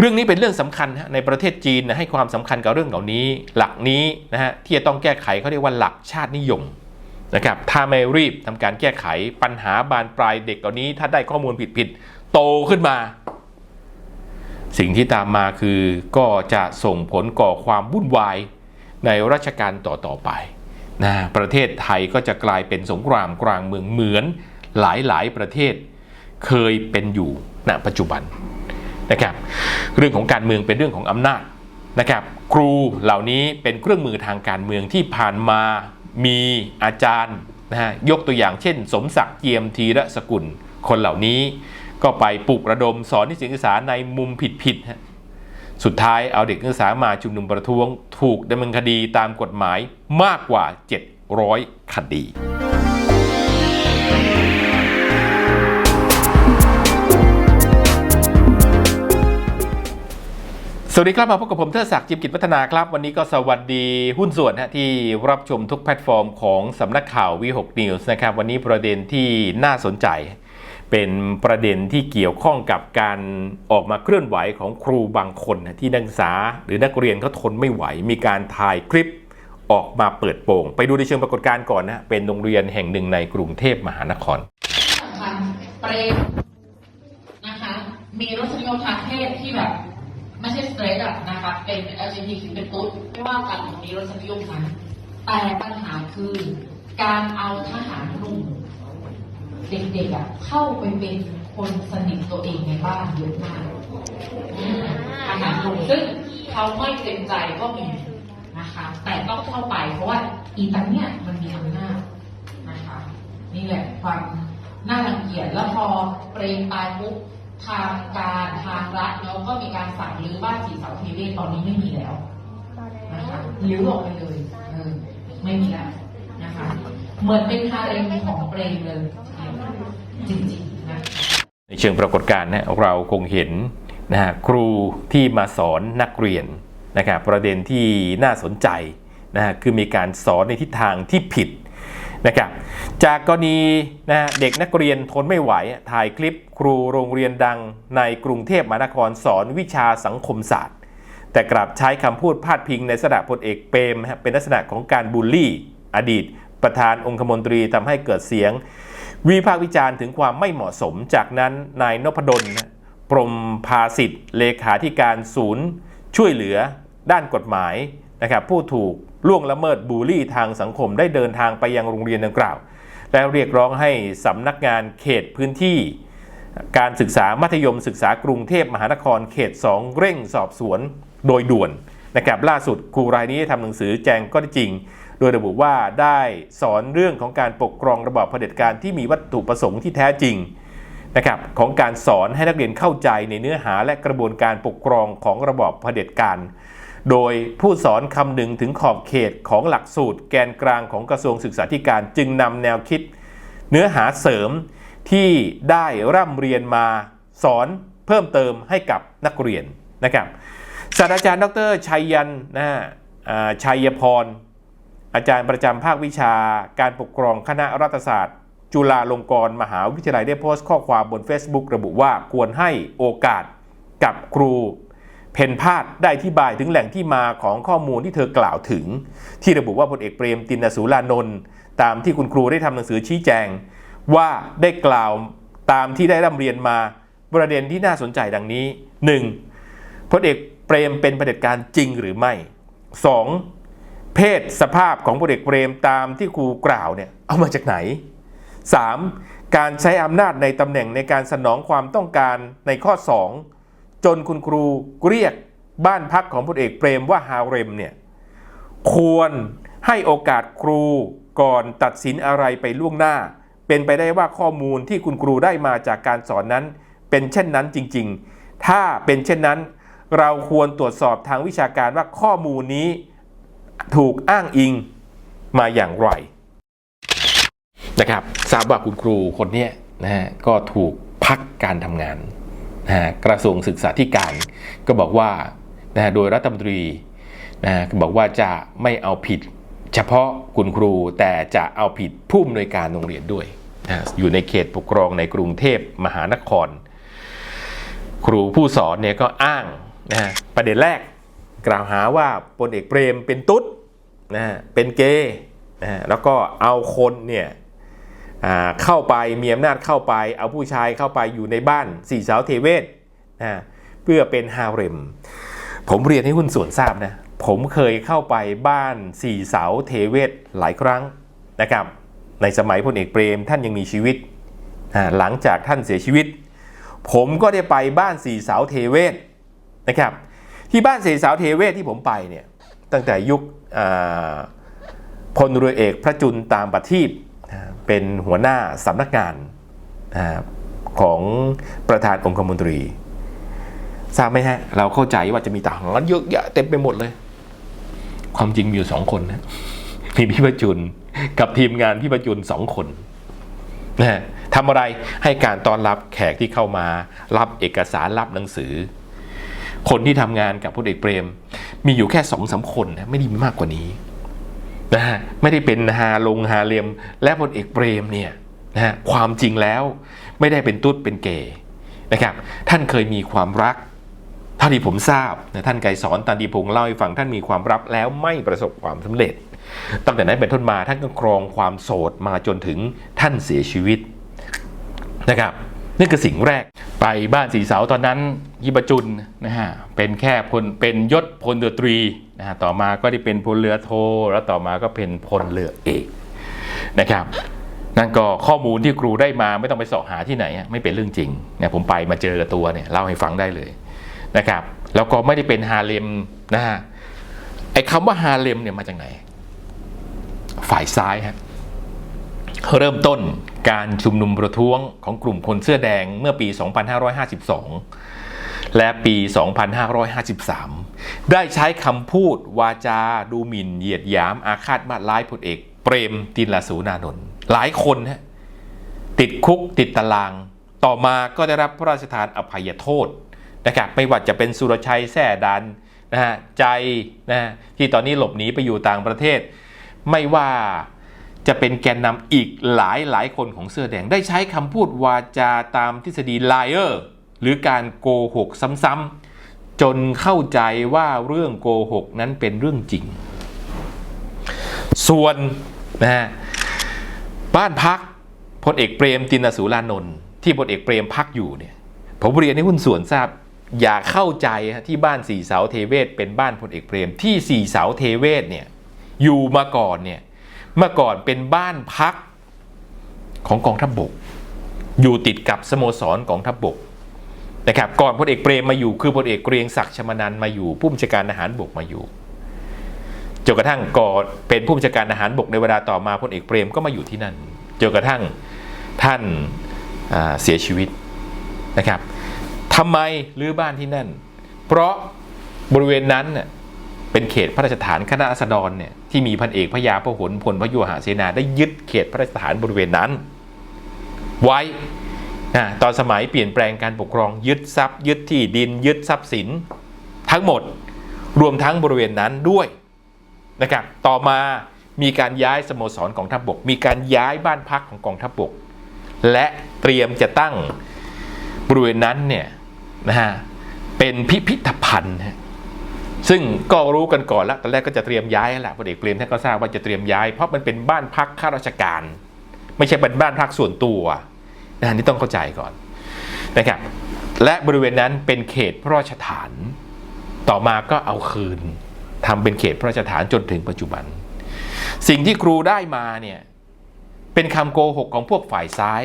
เรื่องนี้เป็นเรื่องสำคัญฮะในประเทศจีนนะให้ความสำคัญกับเรื่องเหล่านี้ หลักนี้นะฮะที่จะต้องแก้ไขเขาเรียกว่าหลักชาตินิยมนะครับถ้าไม่รีบทำการแก้ไขปัญหาบานปลายเด็กเหล่านี้ ถ้าได้ข้อมูลผิดๆโตขึ้นมา สิ่งที่ตามมาคือก็จะส่งผลก่อความวุ่นวายในรัชกาลต่อๆไปนะประเทศไทยก็จะกลายเป็นสงครามกลางเมืองเหมือนหลายๆประเทศเคยเป็นอยู่ณปัจจุบัน นะครับเรื่องของการเมืองเป็นเรื่องของอำนาจนะครับครูเหล่านี้เป็นเครื่องมือทางการเมืองที่ผ่านมามีอาจารย์นะฮะยกตัวอย่างเช่น สมศักดิ์เจียมทีระสกุล คนเหล่านี้ก็ไปปลุกระดมสอนนิสิตนักศึกษาในมุมผิดๆสุดท้ายเอาเด็กนักศึกษามาชุมนุมประท้วง ถูกดำเนินคดีตามกฎหมายมากกว่า 700 คดี สวัสดีครับมาพบกับผมเทิดศักดิ์จิมกิจพัฒนาครับ วันนี้ก็สวัสดีหุ้นส่วนฮะที่รับชมทุกแพลตฟอร์มของสำนักข่าววี6 News นะครับ วันนี้ประเด็นที่น่าสนใจ เป็นประเด็นที่เกี่ยวข้องกับการออกมาเคลื่อนไหวของครูบางคนที่นักศึกษา หรือนักเรียนเขาทนไม่ไหว มีการถ่ายคลิปออกมาเปิดโปงไปดูในเชิงปรากฏการณ์ก่อนนะเป็นโรงเรียนแห่งหนึ่งในกรุงเทพมหานครสำคัญเปรมนะคะมีรสนิยมทางเพศที่แบบ ไม่ใช่สเตรทอะนะคะเป็น LGBT เป็นตุ๊ดไม่ว่ากันมีรสนิยมนั้นแต่ปัญหาคือการเอาทหารหนุ่มเด็กๆอะเข้าไปเป็นคนสนิทตัวเองในบ้านเยอะมากทหารหนุ่มซึ่งเขาไม่เต็มใจก็มีนะคะ แต่ต้องเข้าไปเพราะว่าอีตันเนี่ยมันมีอำนาจนะคะ นี่แหละความน่ารังเกียจแล้วพอเปรมตายปุ๊บ ทางการทางรัฐแล้วก็มีการสั่งรื้อบ้านสีเสาเทเวศตอนนี้ไม่มีแล้วนะคะรื้อออกไปเลยเออไม่มีแล้วนะคะ เหมือนเป็นฮาเร็มของเปรมเลย จริงๆนะในเชิงปรากฏการณ์เนะเราคงเห็นนะฮะครูที่มาสอนนักเรียนนะครับประเด็นที่น่าสนใจนะฮะคือมีการสอนในทิศทางที่ผิด นะครับจากกรณีนะฮะเด็กนักเรียนทนไม่ไหว ถ่ายคลิปครูโรงเรียนดังในกรุงเทพมหานครสอนวิชาสังคมศาสตร์ แต่กลับใช้คำพูดพาดพิงในสระพลเอกเปรมเป็นลักษณะของการบูลลี่ อดีต ประธานองคมนตรีทำให้เกิดเสียง วิพากษ์วิจารณ์ถึงความไม่เหมาะสมจากนั้นนายนพดลปรมภาสิทธิ์เลขาธิการศูนย์ ช่วยเหลือด้านกฎหมายนะครับผู้ถูก ล่วงละเมิดบูลลี่ทางสังคมได้เดินทางไปยังโรงเรียนดังกล่าว และเรียกร้องให้สำนักงานเขตพื้นที่ การศึกษามัธยมศึกษากรุงเทพมหานครเขต 2 เร่งสอบสวนโดยด่วนนะครับล่าสุดครูรายนี้ทำหนังสือแจ้งก็ได้จริง โดยระบุว่าได้สอนเรื่องของการปกครองระบอบเผด็จการที่มีวัตถุประสงค์ที่แท้จริงนะครับของการสอนให้นักเรียนเข้าใจในเนื้อหาและกระบวนการปกครองของระบอบเผด็จการ โดยผู้สอนคำหนึ่งถึงขอบเขตของหลักสูตรแกนกลางของกระทรวงศึกษาธิการจึงนำแนวคิด เนื้อหาเสริมที่ได้ร่ำเรียนมาสอนเพิ่มเติมให้กับนักเรียนนะครับศาสตราจารย์ ดรชัยยันนะชัยพร อาจารย์ประจำภาควิชาการปกครองคณะรัฐศาสตร์ จุฬาลงกรณ์มหาวิทยาลัยได้โพสต์ข้อความบน Facebook ระบุว่าควรให้โอกาสกับครู เพนพาดได้อธิบายถึงแหล่งที่มาของข้อมูลที่เธอกล่าวถึง ที่ระบุว่าพลเอกเปรมตินสูรานนท์ตามที่คุณครูได้ทำหนังสือชี้แจง ว่าได้กล่าวตามที่ได้ร่ำเรียนมาประเด็นที่น่าสนใจดังนี้ 1. พลเอกเปรมเป็นเผด็จการจริงหรือไม่ 2. เพศสภาพของพลเอกเปรมตามที่ครูกล่าวเนี่ยเอามาจากไหน 3. การใช้อำนาจในตำแหน่งในการสนองความต้องการในข้อ 2 จนคุณครูเรียกบ้านพักของพลเอกเปรมว่าฮาเร็มเนี่ยควรให้โอกาสครูก่อนตัดสินอะไรไปล่วงหน้า เป็นไปได้ว่าข้อมูลที่คุณครูได้มาจากการสอนนั้น เป็นเช่นนั้นจริง ๆ ถ้าเป็นเช่นนั้น เราควรตรวจสอบทางวิชาการว่าข้อมูลนี้ถูกอ้างอิงมาอย่างไรนะครับทราบว่าคุณครูคนนี้นะฮะก็ถูกพักการทำงาน นะกระทรวงศึกษาธิการก็บอกว่านะโดยรัฐมนตรีนะบอกว่าจะไม่เอาผิดเฉพาะคุณครูแต่จะเอาผิดผู้อำนวยการโรงเรียนด้วยนะอยู่ในเขตปกครองในกรุงเทพมหานคร ครูผู้สอนเนี่ยก็อ้างนะประเด็นแรกกล่าวหาว่าพลเอกเปรมเป็นตุ๊ดนะเป็นเกย์นะแล้วก็เอาคนเนี่ย เข้าไปมีอำนาจเข้าไป เอาผู้ชายเข้าไปอยู่ในบ้านสี่สาวเทเวศนะเพื่อเป็นฮาเร็ม ผมเรียนให้หุ้นส่วนทราบนะ ผมเคยเข้าไปบ้านสี่เสาเทเวศหลายครั้งนะครับ ในสมัยพลเอกเปรมท่านยังมีชีวิต หลังจากท่านเสียชีวิต ผมก็ได้ไปบ้านสี่เสาเทเวศนะครับ ที่บ้านสี่เสาเทเวศที่ผมไปเนี่ยตั้งแต่ยุคพลเรือเอกพระจุลตามประทีป เป็นหัวหน้าสำนักงานของประธานองคมนตรี ทราบไหมฮะ เราเข้าใจว่าจะมีทหารเยอะแยะเต็มไปหมดเลย ความจริงมีอยู่สองคนนะมีพี่ประจุลกับทีมงานพี่ประจุลสองคนนะฮะทำอะไรให้การต้อนรับแขกที่เข้ามา รับเอกสารรับหนังสือ คนที่ทำงานกับพลเอกเปรม มีอยู่แค่สองสามคนนะไม่ได้มีมากกว่านี้ นะฮะไม่ได้เป็นฮาลงฮาเลียม และพลเอกเปรมเนี่ยนะฮะความจริงแล้วไม่ได้เป็นตุ๊ดเป็นเกย์นะครับ ท่านเคยมีความรักเท่าที่ผมทราบนะท่านไกรสอนตันดีพงศ์เล่าให้ฟังท่านมีความรักแล้วไม่ประสบความสำเร็จตั้งแต่นั้นเป็นต้นมาท่านก็ครองความโสดมาจนถึงท่านเสียชีวิตนะครับนี่คือสิ่งแรก ไปบ้านสีเสาตอนนั้นยิบจุลนะฮะเป็นแค่พลเป็นยศพลเรือตรีนะฮะต่อมาก็ได้เป็นพลเรือโท แล้วต่อมาก็เป็นพลเรือเอกนะครับนั่นก็ข้อมูลที่ครูได้มาไม่ต้องไปเสาะหาที่ไหนไม่เป็นเรื่องจริงเนี่ยผมไปมาเจอกับตัวเนี่ยเล่าให้ฟังได้เลยนะครับแล้วก็ไม่ได้เป็นฮาเลมนะฮะไอ้คำว่าฮาเลมเนี่ยมาจากไหน ฝ่ายซ้ายฮะ เริ่มต้นการชุมนุมประท้วงของกลุ่มคนเสื้อแดงเมื่อปี 2552 และปี 2553 ได้ใช้คำพูดวาจาดูหมิ่นเหยียดหยามอาฆาตมาร้ายพลเอก เปรมตินลสูนานนท์หลายคนฮะติดคุกติดตาราง ต่อมาก็ได้รับพระราชทานอภัยโทษนะครับไม่ว่าจะเป็นสุรชัยแท่ดันนะฮะใจนะฮะที่ตอนนี้หลบหนีไปอยู่ต่างประเทศ ไม่ว่า จะเป็นแกนนำอีกหลายหลายคนของเสื้อแดง ได้ใช้คำพูดวาจาตามทฤษฎีไลเออร์หรือการโกหกซ้ำๆจนเข้าใจว่าเรื่องโกหกนั้นเป็นเรื่องจริง ส่วนนะฮะบ้านพักพลเอกเปรมตินสูรานนท์ที่พลเอกเปรมพักอยู่เนี่ยผมเรียนให้หุ้นส่วนทราบอย่าเข้าใจฮะที่บ้านสี่เสาเทเวศเป็นบ้านพลเอกเปรมที่สี่เสาเทเวศเนี่ยอยู่มาก่อนเนี่ย เมื่อก่อนเป็นบ้านพักของกองทัพบบก อยู่ติดกับสโมสรกองทัพบบกนะครับก่อนพลเอกเปรมมาอยู่คือพลเอกเกรียงศักดิ์ชมานันมาอยู่ผู้บัญชาการทหารบกมาอยู่จนกระทั่งก่อนเป็นผู้บัญชาการทหารบกในเวลาต่อมาพลเอกเปรมก็มาอยู่ที่นั่นจนกระทั่งท่านเสียชีวิตนะครับทำไมรื้อบ้านที่นั่น เพราะบริเวณนั้น เป็นเขตพระราชฐานคณะราษฎรเนี่ยที่มีพันเอกพระยาพหลพลพระยุหเสนาได้ยึดเขตพระราชฐานบริเวณนั้น ไว้อ่าตอนสมัยเปลี่ยนแปลงการปกครองยึดทรัพย์ ยึดที่ดิน ยึดทรัพย์สิน ทั้งหมดรวมทั้งบริเวณนั้นด้วยนะครับต่อมามีการย้ายสโมสรกองทัพบก มีการย้ายบ้านพักของกองทัพบก และเตรียมจะตั้งบริเวณนั้นเนี่ยนะฮะเป็นพิพิธภัณฑ์ ซึ่งก็รู้กันก่อนแล้วตอนแรกก็จะเตรียมย้ายแหละพลเอกเปรมท่านก็ทราบว่าจะเตรียมย้าย เพราะมันเป็นบ้านพักข้าราชการ ไม่ใช่เป็นบ้านพักส่วนตัวนะนี่ต้องเข้าใจก่อนนะครับและบริเวณนั้นเป็นเขตพระราชฐาน ต่อมาก็เอาคืนทำเป็นเขตพระราชฐานจนถึงปัจจุบัน สิ่งที่ครูได้มาเนี่ยเป็นคำโกหกของพวกฝ่ายซ้าย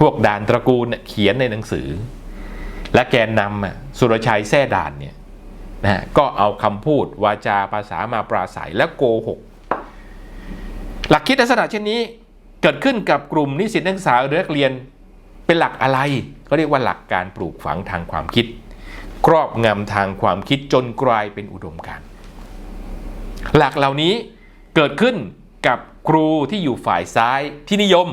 พวกด่านตระกูลเขียนในหนังสือ และแกนนำสุรชัยแท่ด่านเนี่ย นะก็เอาคำพูดวาจาภาษามาปราศัยและโกหก หลักคิดลักษณะเช่นนี้เกิดขึ้นกับกลุ่มนิสิตนักศึกษาหรือนักเรียนเป็นหลักอะไรก็เรียกว่าหลักการปลูกฝังทางความคิด ครอบงำทางความคิดจนกลายเป็นอุดมการณ์หลักเหล่านี้เกิดขึ้นกับครูที่อยู่ฝ่ายซ้ายที่นิยม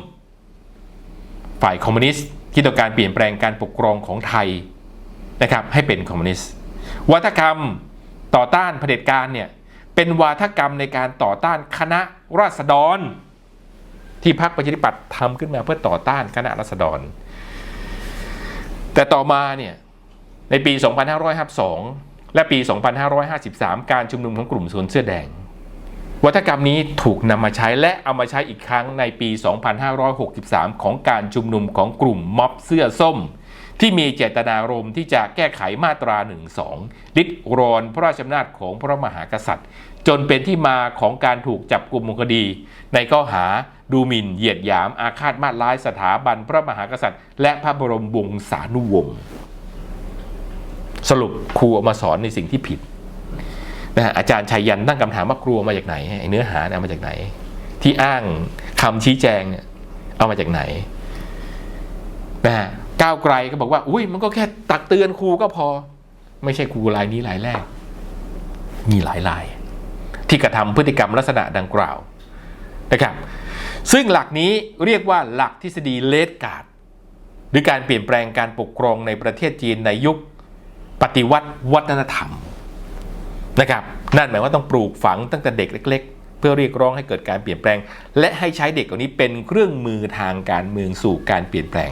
ฝ่ายคอมมิวนิสต์ที่ต้องการเปลี่ยนแปลงการปกครองของไทยนะครับให้เป็นคอมมิวนิสต์ วัฒกรรมต่อต้านเผด็จการเนี่ยเป็นวาทกรรมในการต่อต้านคณะราษฎร ที่พรรคประชาธิปัตย์ทำขึ้นมาเพื่อต่อต้านคณะราษฎร แต่ต่อมาเนี่ยในปี 2552 และปี 2553 การชุมนุมของกลุ่มสวนเสื้อแดง วัฒกรรมนี้ถูกนำมาใช้และเอามาใช้อีกครั้งในปี 2563 ของการชุมนุมของกลุ่มม็อบเสื้อส้ม ที่มีเจตนารมณ์ที่จะแก้ไขมาตรา1-2ลิดรอนพระราชอำนาจของพระมหากษัตริย์ จนเป็นที่มาของการถูกจับกลุ่มคดี ในข้อหาดูหมิ่นเหยียดหยาม อาฆาตมาตร้ายสถาบันพระมหากษัตริย์ และพระบรมวงศานุวงศ์สรุปครูเอามาสอนในสิ่งที่ผิดนะฮะอาจารย์ชัยยันตั้งคำถามว่าครูเอามาจากไหนเนื้อหาเนี่ยเอามาจากไหน ที่อ้างคำชี้แจงเนี่ยเอามาจากไหนนะฮะ ก้าวไกลก็บอกว่า อุ้ยมันก็แค่ตักเตือนครูก็พอ ไม่ใช่ครูรายนี้รายแรก มีหลายราย ที่กระทำพฤติกรรมลักษณะดังกล่าวนะครับ ซึ่งหลักนี้เรียกว่าหลักทฤษฎีเลดการ์ดหรือการเปลี่ยนแปลงการปกครองในประเทศจีนในยุคปฏิวัติวัฒนธรรมนะครับ นั่นหมายว่าต้องปลูกฝังตั้งแต่เด็กเล็ก ๆ เพื่อเรียกร้องให้เกิดการเปลี่ยนแปลง และให้ใช้เด็กเหล่านี้เป็นเครื่องมือทางการเมืองสู่การเปลี่ยนแปลง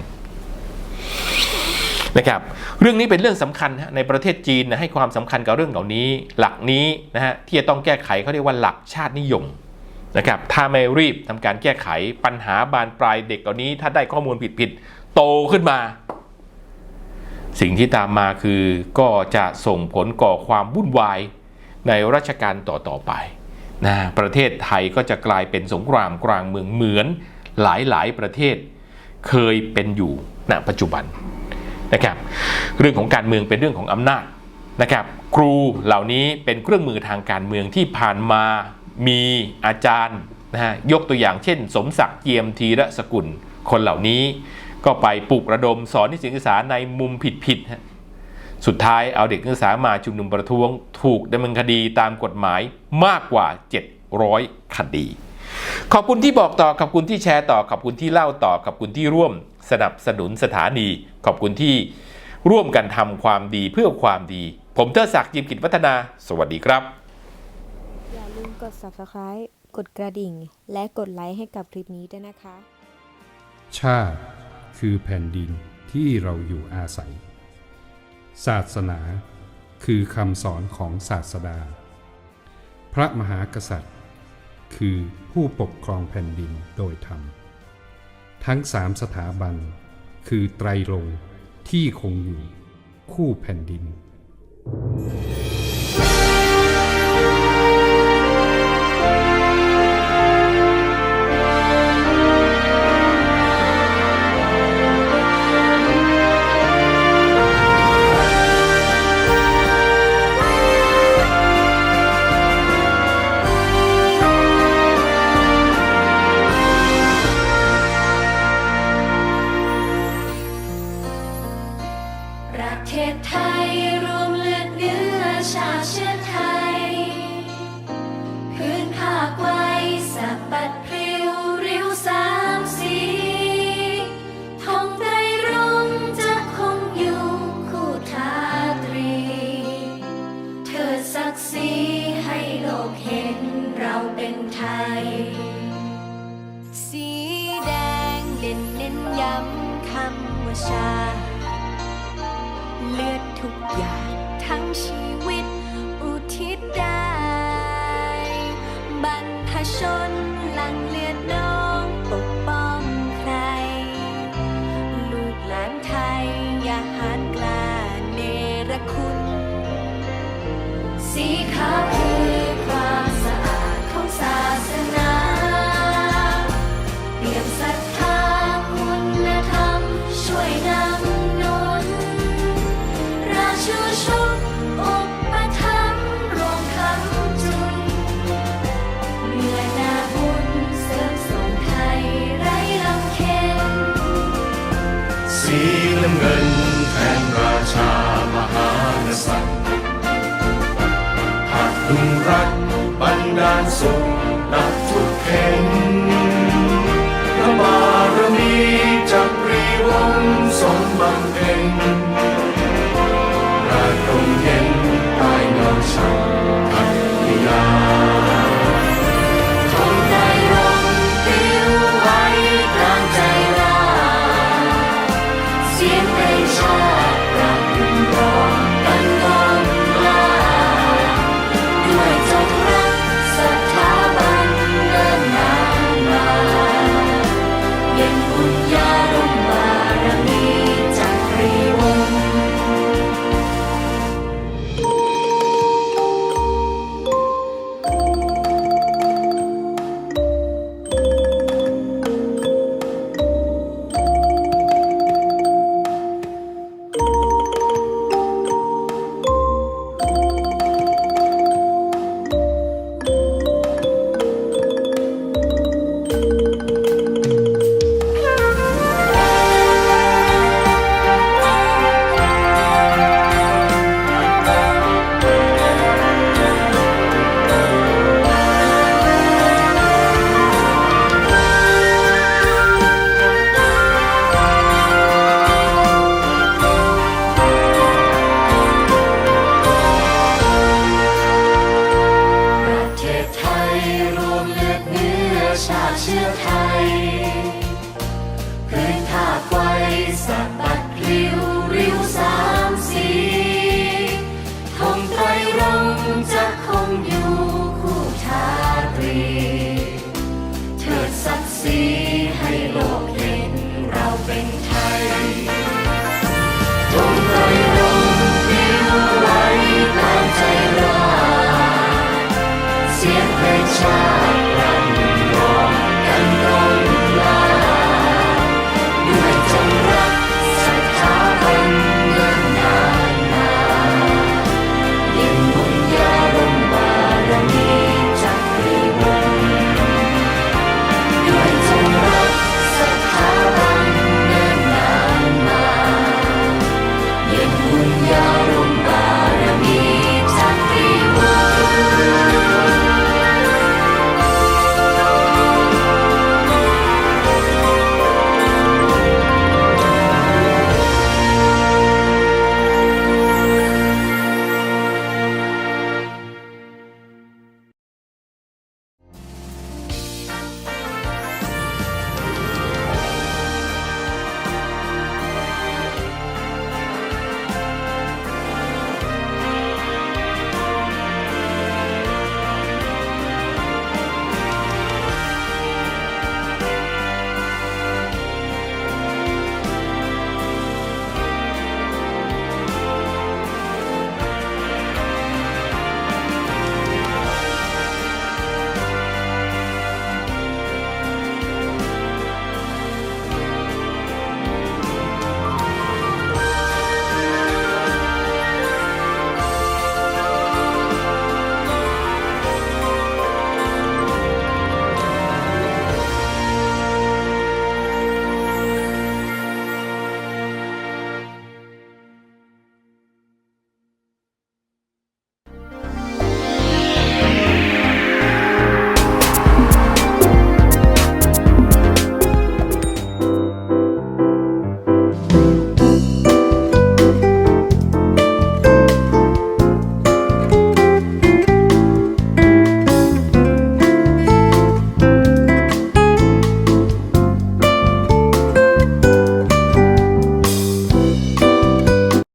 นะครับเรื่องนี้เป็นเรื่องสำคัญในประเทศจีนนะให้ความสำคัญกับเรื่องเหล่านี้ หลักนี้นะฮะที่จะต้องแก้ไขเขาเรียกว่าหลักชาตินิยมนะครับถ้าไม่รีบทำการแก้ไขปัญหาบานปลายเด็กเหล่านี้ ถ้าได้ข้อมูลผิดๆโตขึ้นมา สิ่งที่ตามมาคือก็จะส่งผลก่อความวุ่นวายในรัชกาลต่อๆไปนะประเทศไทยก็จะกลายเป็นสงครามกลางเมืองเหมือนหลายๆประเทศเคยเป็นอยู่ณปัจจุบัน นะครับเรื่องของการเมืองเป็นเรื่องของอำนาจนะครับครูเหล่านี้เป็นเครื่องมือทางการเมืองที่ผ่านมามีอาจารย์นะฮะยกตัวอย่างเช่น สมศักดิ์เจียมธีระสกุลคนเหล่านี้ ก็ไปปลุกระดมสอนนิสิตนักศึกษาในมุมผิดๆสุดท้ายเอาเด็กนักศึกษามาชุมนุมประท้วง ถูกดำเนินคดีตามกฎหมายมากกว่า 700 คดี ขอบคุณที่บอกต่อขอบคุณที่แชร์ต่อขอบคุณที่เล่าต่อขอบคุณที่ร่วม สนับสนุนสถานี ขอบคุณที่ร่วมกันทำความดีเพื่อความดี ผมเทอศักดิ์ยิมกิจวัฒนา สวัสดีครับ อย่าลืมกด subscribe กดกระดิ่ง และกดไลค์ให้กับคลิปนี้ด้วยนะคะ ชาติคือแผ่นดินที่เราอยู่อาศัย ศาสนาคือคำสอนของศาสดา พระมหากษัตริย์ คือผู้ปกครองแผ่นดินโดยธรรม ทั้งสามสถาบัน คือไตรรงที่คงอยู่คู่แผ่นดินปร หั